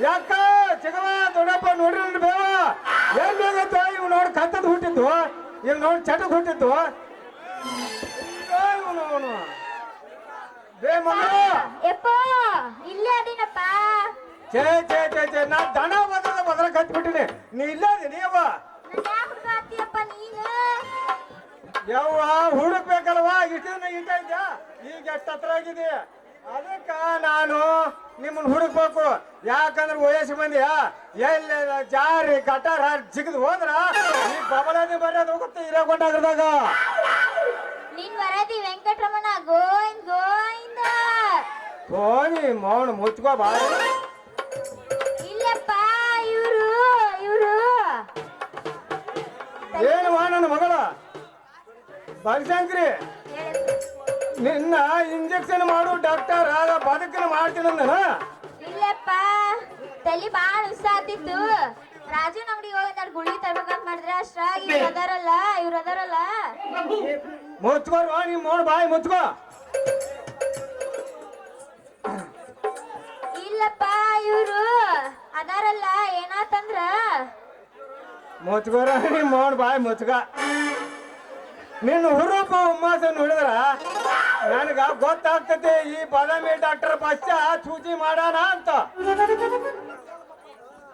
ಯಾಕ? ಜಗವ ದೊಡ್ಡಪ್ಪ ನೋಡ್ರಿ ಬೇವ. ಏನ್ ಹೋಗತ್ತ ಇವ್ ನೋಡಿ ಕತ್ತದ ಹುಟ್ಟಿದ್ವು ಇವ್ ನೋಡಿ ಚಟದ ಹುಟ್ಟಿದ್ವು ಬೇ ಛೇ ಛೇ ನಾ ದಣ ಬದಲ ಬದಲ ಕತ್ಬಿಟ್ಟಿನಿ ನೀ ಇಲ್ಲ ಅದಿನಿ ಯವ್ವ ಯವ್ವ ಹುಡುಕ್ಬೇಕಲ್ವಾ? ಇಷ್ಟ ಈಗ ಎಷ್ಟು ಹತ್ರ ಆಗಿದೆಯಾ ಅದಕ್ಕ ನಾನು ನಿಮ್ಮನ್ನ ಹುಡುಕ್ಬೇಕು. ಯಾಕಂದ್ರೆ ವಯಸ್ಸು ಬಂದಿಯಾ ಎಲ್ಲಿ ಜಾರಿ ಕಟಾರ ಜಿಗಿದು ಹೋದ್ರ ಈ ಬಬಲಾದಿ ಬರೋದು ಹೋಗುತ್ತೆ ಇರೋಕೊಂಡಾಗ್ರದಾಗ ನಿನ್ ವರದಿ ವೆಂಕಟರಮಣ ಗೋವಿಂದ ಗೋವಿಂದ. ಹೋಗಿ ಮೌನ ಮುಚ್ಕೋ ಬಾ ಇಲ್ಲಪ್ಪ ಇವರು ಇವರು. ಏನು ಮಾ ನನ್ನ ಮಗಳ? ಬಲಶಂಕ್ರಿ ನಿನ್ನ ಇಂಜೆಕ್ಷನ್ ಮಾಡು ಡಾಕ್ಟರ್ ಆಗ ಬದುಕಿನ ಮಾಡ್ತೀನಿ ಅಂದನ? ಇಲ್ಲಪ್ಪ ತಲೆ ಬಾಳ ಉಸಾತಿತ್ತು. ರಾಜನ್ ಅಂಗಡಿಗೆ ಹೋಗಿ ನಾನು ಗುಳಿ ತರ್ಬೇಕಂತ ಮಾಡಿದ್ರೆ ಅಷ್ಟ್ರಾಗಿ ಇವ್ರು ಅದಾರಲ್ಲ ಇವ್ರು ಅದಾರಲ್ಲ. ಮುಚ್ಕೋರು ನೀ ಮೋಡ್ ಬಾಯಿ ಮುಚ್ಕೋ. ಇಲ್ಲಪ್ಪ ಇವ್ರು ಅದಾರಲ್ಲ ಏನಾತಂದ್ರ? ಮುಚ್ಕೋರ ನೀ ಮೋಡ್ ಬಾಯಿ ಮುಚ್ಕ. ನಿನ್ನ ಹುರುಪ ಉಮ್ಮಾಸ ನೋಡಿದ್ರ ನನಗ ಗೊತ್ತಾಗ್ತದೆ ಈ ಬಾದಾಮಿ ಡಾಕ್ಟರ್ ಪಶ್ಚ ಸೂಚಿ ಮಾಡಾನ ಅಂತ.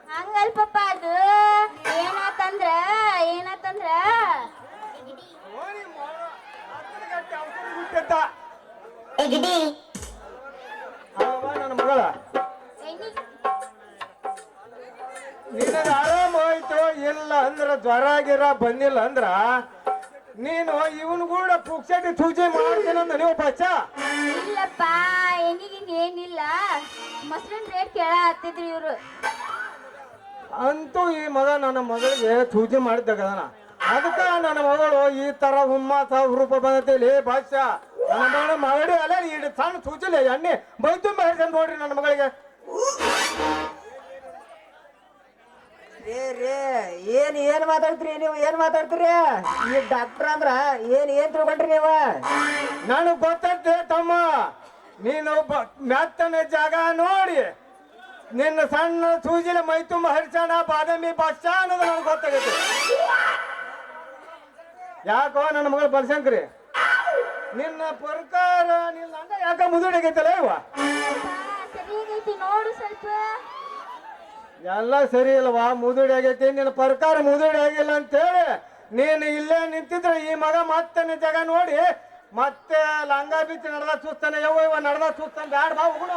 ಹಂಗಲ್ಪಪ್ಪ ಅದು. ಏನಾತಂದ್ರ ಏನಾತಂದ್ರ? ನನ್ನ ಮಗಳ. ನಿನಗ ಆರಾಮ ಹೋಯ್ತು ಇಲ್ಲ ಅಂದ್ರ ಜ್ವರ ಆಗಿರ ಬಂದಿಲ್ಲ ಅಂದ್ರ ನೀನು ಇವನ್ ಕೂಡ ಪುಕ್ಸಟಿ ಪೂಜೆ ಮಾಡ್ತೀನಂದ ನೀವು ಬಚ್ಚ ಇಲ್ಲಪ್ಪ ಎಣ್ಣಿಗಿನ್ ಏನಿಲ್ಲ. ಮೊಸರಿನ ರೇಟ್ ಕೇಳ ಹತ್ತಿದ್ರಿ ಇವ್ರು. ಅಂತೂ ಈ ಮಗ ನನ್ನ ಮಗಳಿಗೆ ಪೂಜೆ ಮಾಡಿದ್ದಾಗದನ ಅದಕ್ಕೆ ನನ್ನ ಮಗಳು ಈ ತರ ಹುಮ್ಮಾಸ ರೂಪ ಬಂದೈತಿ. ಭಾಷ ನನ್ನ ಮಗಳ ಮಗಡಿ ಅಲ್ಲ ಈ ಸಣ್ಣ ಸೂಚಿಲ್ಲ ಎಣ್ಣೆ ಬೈತು ಹೇಳ್ಕೊಂಡು ನೋಡ್ರಿ ನನ್ನ ಮಗಳಿಗೆ. ಮಾತಾಡ್ತೀರಿ ನೀವು? ಏನ್ ಮಾತಾಡ್ತೀರಿ? ಈ ಡಾಕ್ಟರ್ ಅಂದ್ರ ಏನ್ ಏನ್ ತಿಳ್ಕೊಂಡ್ರಿ ನೀವ? ನನಗ್ ಗೊತ್ತಂತೆ ತಮ್ಮ. ನೀನು ಬ- ಮೆತ್ತನ ಜಾಗ ನೋಡಿ. ನಿನ್ನ ಸಣ್ಣ ಸೂಜಿನ ಮೈ ತುಂಬ ಹರಿಸೋಣ, ಬಾದಾಮಿ ಬಚ್ಚ ಅನ್ನೋದು ನನಗೆ ಗೊತ್ತಾಗೈತೆ ಯಾಕೋ ನನ್ನ ಮಗಳು ಬಲಶಂಕರಿ? ನಿನ್ನ ಪ್ರಕಾರ ನಿನ್ನ ಯಾಕ ಮುದುಡಿಗೈತಲ್ಲ ಇವ? ಎಲ್ಲ ಸರಿ ಇಲ್ವಾ? ಮುದುಡಿ ಆಗೈತಿ. ನಿನ್ನ ಪ್ರಕಾರ ಮುದುಡಿ ಆಗಿಲ್ಲ ಅಂತೇಳಿ ನೀನು ಇಲ್ಲೇ ನಿಂತಿದ್ರೆ ಈ ಮಗ ಮತ್ತೆ ನಿನ್ನ ಜಾಗ ನೋಡಿ. ಮತ್ತೆ ಲಂಗ ಬಿಚ್ಚಿ ನಡ್ದ ಸುಸ್ತಾನೆ. ಯವ್ವ ಇವ ನಡ್ದ ಸುಸ್ತಾನೆ ಬ್ಯಾಡ ಬಾ ಹೋಗುಣ